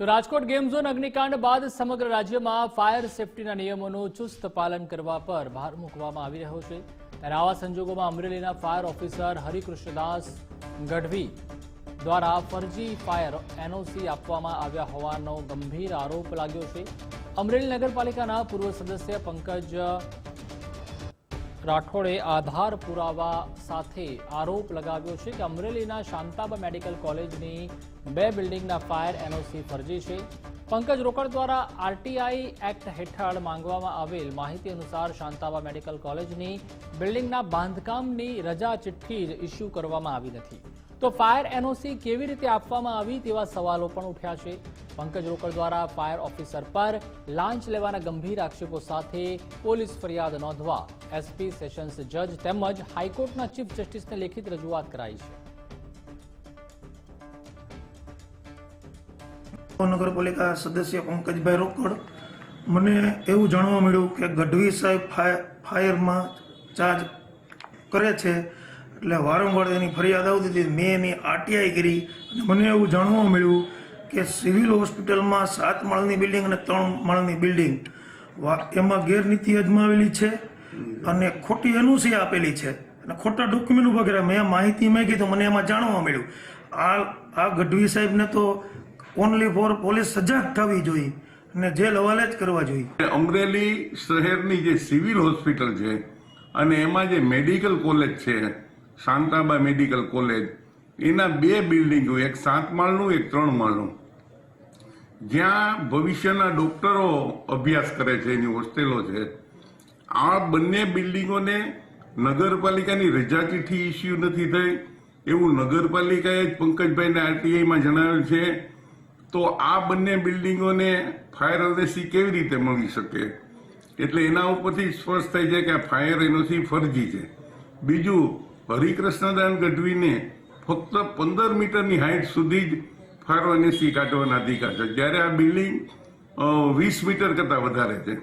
તો Rajkot game zone અગ્નિકાંડ બાદ સમગ્ર રાજ્યમાં ફાયર સેફટીના નિયમોનું ચુસ્ત પાલન કરવા પર ભાર મૂકવામાં આવી રહ્યો છે. ત્યારે આવા સંજોગોમાં અમરેલીના ફાયર ઓફિસર હરિકૃષ્ણદાસ ગઢવી દ્વારા ફરજી ફાયર એનઓસી આપવામાં આવ્યા હોવાનો ગંભીર આરોપ લાગ્યો છે. અમરેલી નગરપાલિકાના પૂર્વ સદસ્ય પંકજ રાઠોડે આધાર પુરાવા સાથે આરોપ લગાવ્યો છે કે અમરેલીના શાંતાબા મેડિકલ કોલેજની બે બિલ્ડિંગના ફાયર એનઓસી ફરજી છે. પંકજ રોકડ દ્વારા આરટીઆઈ એક્ટ હેઠળ માંગવામાં આવેલ માહિતી અનુસાર શાંતાબા મેડિકલ કોલેજની બિલ્ડિંગના બાંધકામની રજા ચિઠ્ઠી જ ઇસ્યુ કરવામાં આવી નથી. તો ફાયર એનઓસી કેવી રીતે આપવામાં આવી તેવા સવાલો પણ ઉઠ્યા છે. પંકજ રોકડ દ્વારા ફાયર ઓફિસર પર લાંચ લેવાના ગંભીર આક્ષેપો સાથે પોલીસ ફરિયાદ નોંધવા એસપી સેશન્સ જજ તેમજ હાઈકોર્ટના ચીફ જસ્ટિસને લેખિત રજૂઆત કરાઈ છે. નગરપાલિકા સદસ્ય પંકજભાઈ રોકડ. મને એવું જાણવા મળ્યું કે ગઢવી સાહેબ ફાય- ફાયરમાં ચાર્જ કરે છે એટલે વારંવાર એની ફરિયાદ આવતી હતી. મેં એની આરટીઆઈ કરી અને મને એવું જાણવા મળ્યું કે સિવિલ હોસ્પિટલમાં સાત માળની બિલ્ડિંગ અને ત્રણ માળની બિલ્ડિંગ. એમાં ગેરનીતિ અજમાવેલી છે અને ખોટી એનઓસી આપેલી છે. અને ખોટા ડોક્યુમેન્ટ વગેરે મેં માહિતી માંગી તો મને એમાં જાણવા મળ્યું. આ આ ગઢવી સાહેબને તો ઓનલી ફોર પોલીસ સજાગ થવી જોઈએ અને જેલ હવાલે જ કરવા જોઈએ. અમરેલી શહેરની જે સિવિલ હોસ્પિટલ છે અને એમાં જે મેડિકલ કોલેજ છે, શાંતાબા મેડિકલ કોલેજ એના બે બિલ્ડિંગો એક સાત માળનું, એક ત્રણ માળનું. જ્યાં ભવિષ્યના ડોક્ટરો અભ્યાસ કરે છે, એની હોસ્ટેલો છે, આ બંને બિલ્ડિંગોને નગરપાલિકાની રજા ચીઠ્ઠી ઇસ્યુ નથી થઈ. એવું નગરપાલિકાએ જ પંકજભાઈને આરટીઆઈમાં જણાવ્યું છે. તો આ બંને બિલ્ડિંગોને ફાયર એનઓસી કેવી રીતે મળી શકે? એટલે એના ઉપરથી સ્પષ્ટ થાય છે કે આ ફાયર એનઓસી ફરજી છે. બીજું, હરિકૃષ્ણદાન ગઢવીને ફક્ત પંદર મીટરની હાઇટ સુધી જ ફાયર સી કાઢવાના અધિકાર છે. જ્યારે આ બિલ્ડિંગ વીસ મીટર કરતાં વધારે છે.